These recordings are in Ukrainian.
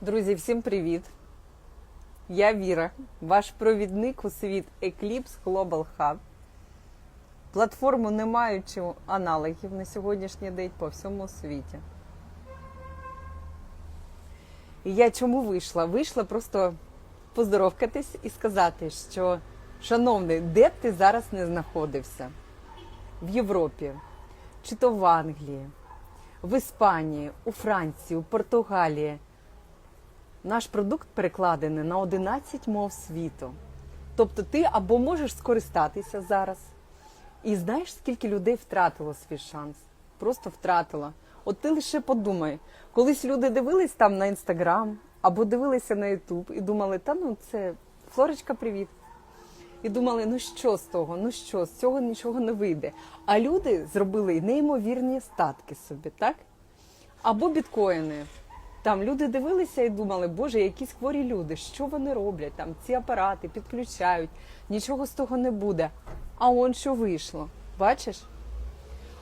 Друзі, всім привіт! Я Віра, ваш провідник у світ Eclipse Global Hub. Платформу, не маючи аналогів на сьогоднішній день по всьому світі. І я чому вийшла? Вийшла просто поздоровкатись і сказати, що, шановний, де б ти зараз не знаходився? В Європі, чи то в Англії, в Іспанії, у Франції, у Португалії. Наш продукт перекладений на 11 мов світу. Тобто ти або можеш скористатися зараз. І знаєш, скільки людей втратило свій шанс? Просто втратило. От ти лише подумай, колись люди дивились там на інстаграм або дивилися на Ютуб і думали, та ну це Флорочка, привіт. І думали, ну що з того, ну що, з цього нічого не вийде. А люди зробили неймовірні статки собі, так? Або біткоїни. Там люди дивилися і думали, боже, якісь хворі люди, що вони роблять? Там ці апарати підключають, нічого з того не буде. А он що вийшло? Бачиш?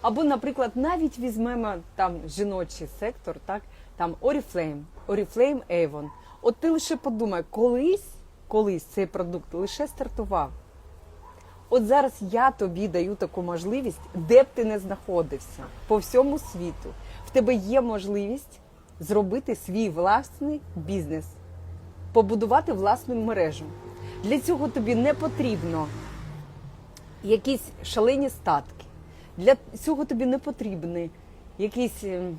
Або, наприклад, навіть візьмемо там жіночий сектор, так там Oriflame, Oriflame Avon. От ти лише подумай, колись, колись цей продукт лише стартував. От зараз я тобі даю таку можливість, де б ти не знаходився по всьому світу. В тебе є можливість зробити свій власний бізнес, побудувати власну мережу. Для цього тобі не потрібно якісь шалені статки. Для цього тобі не потрібний якийсь ем,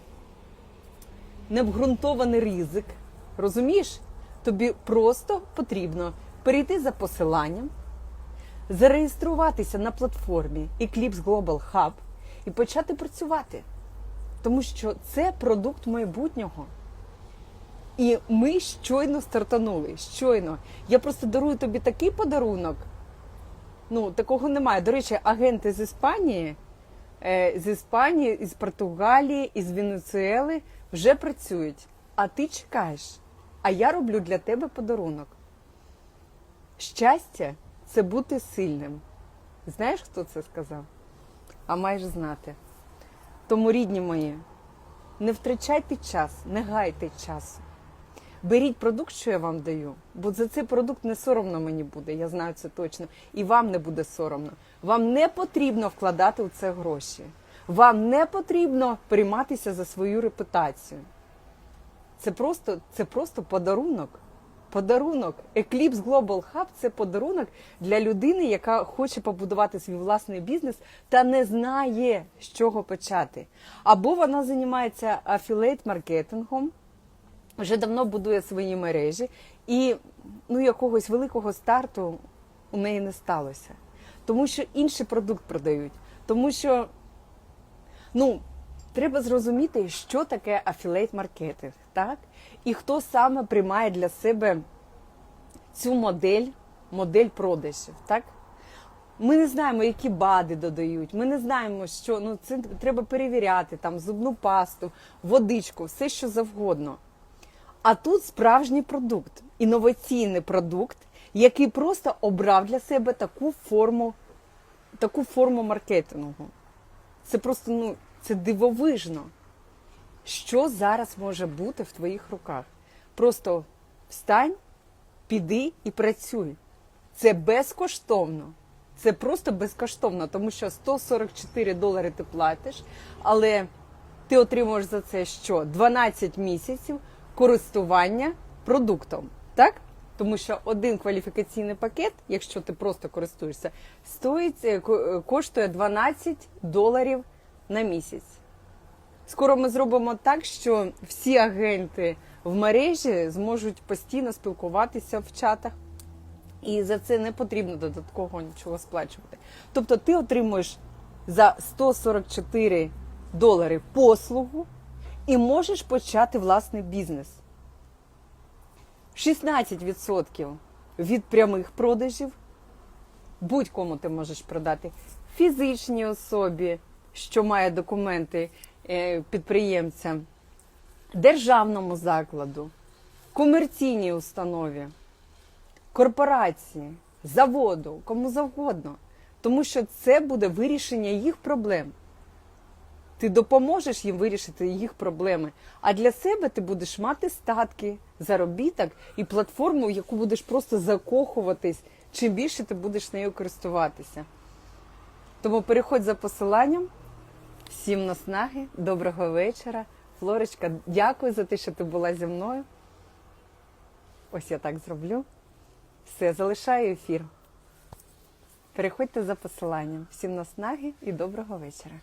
необґрунтований ризик. Розумієш? Тобі просто потрібно перейти за посиланням, зареєструватися на платформі Eclipse Global Hub і почати працювати. Тому що це продукт майбутнього. І ми щойно стартанули. Щойно. Я просто дарую тобі такий подарунок. Ну, такого немає. До речі, агенти з Іспанії, е, з Іспанії, із Португалії, із Венесуели вже працюють. А ти чекаєш. А я роблю для тебе подарунок. Щастя це бути сильним. Знаєш, хто це сказав? А маєш знати. Тому, рідні мої, не втрачайте час, не гайте часу. Беріть продукт, що я вам даю, бо за цей продукт не соромно мені буде, я знаю це точно. І вам не буде соромно. Вам не потрібно вкладати у це гроші. Вам не потрібно прийматися за свою репутацію. Це просто, це просто подарунок. Подарунок. Eclipse Global Hub – це подарунок для людини, яка хоче побудувати свій власний бізнес та не знає, з чого почати. Або вона займається афілейт-маркетингом, вже давно будує свої мережі, і ну, якогось великого старту у неї не сталося. Тому що інший продукт продають. Тому що, ну, треба зрозуміти, що таке афілейт-маркетинг, так? І хто саме приймає для себе цю модель, модель продажів, так? Ми не знаємо, які бади додають. Ми не знаємо, що ну це треба перевіряти там зубну пасту, водичку, все що завгодно. А тут справжній продукт, інноваційний продукт, який просто обрав для себе таку форму, таку форму маркетингу. Це просто ну, це дивовижно. Що зараз може бути в твоїх руках? Просто встань, піди і працюй. Це безкоштовно. Це просто безкоштовно, тому що 144 долари ти платиш, але ти отримуєш за це що? 12 місяців користування продуктом. Так? Тому що один кваліфікаційний пакет, якщо ти просто користуєшся, стоїть, е, е, коштує 12 доларів на місяць. Скоро ми зробимо так, що всі агенти в мережі зможуть постійно спілкуватися в чатах, і за це не потрібно додатково нічого сплачувати.Тобто ти отримуєш за 144 долари послугу і можеш почати власний бізнес. 16% від прямих продажів будь-кому ти можеш продати фізичній особі, що має документи е, підприємця, державному закладу, комерційній установі, корпорації, заводу, кому завгодно. Тому що це буде вирішення їх проблем. Ти допоможеш їм вирішити їх проблеми. А для себе ти будеш мати статки, заробіток і платформу, в яку будеш просто закохуватись, чим більше ти будеш нею користуватися. Тому переходь за посиланням. Всім наснаги, доброго вечора. Флорочка, дякую за те, що ти була зі мною. Ось я так зроблю. Все, залишаю ефір. Переходьте за посиланням. Всім наснаги і доброго вечора.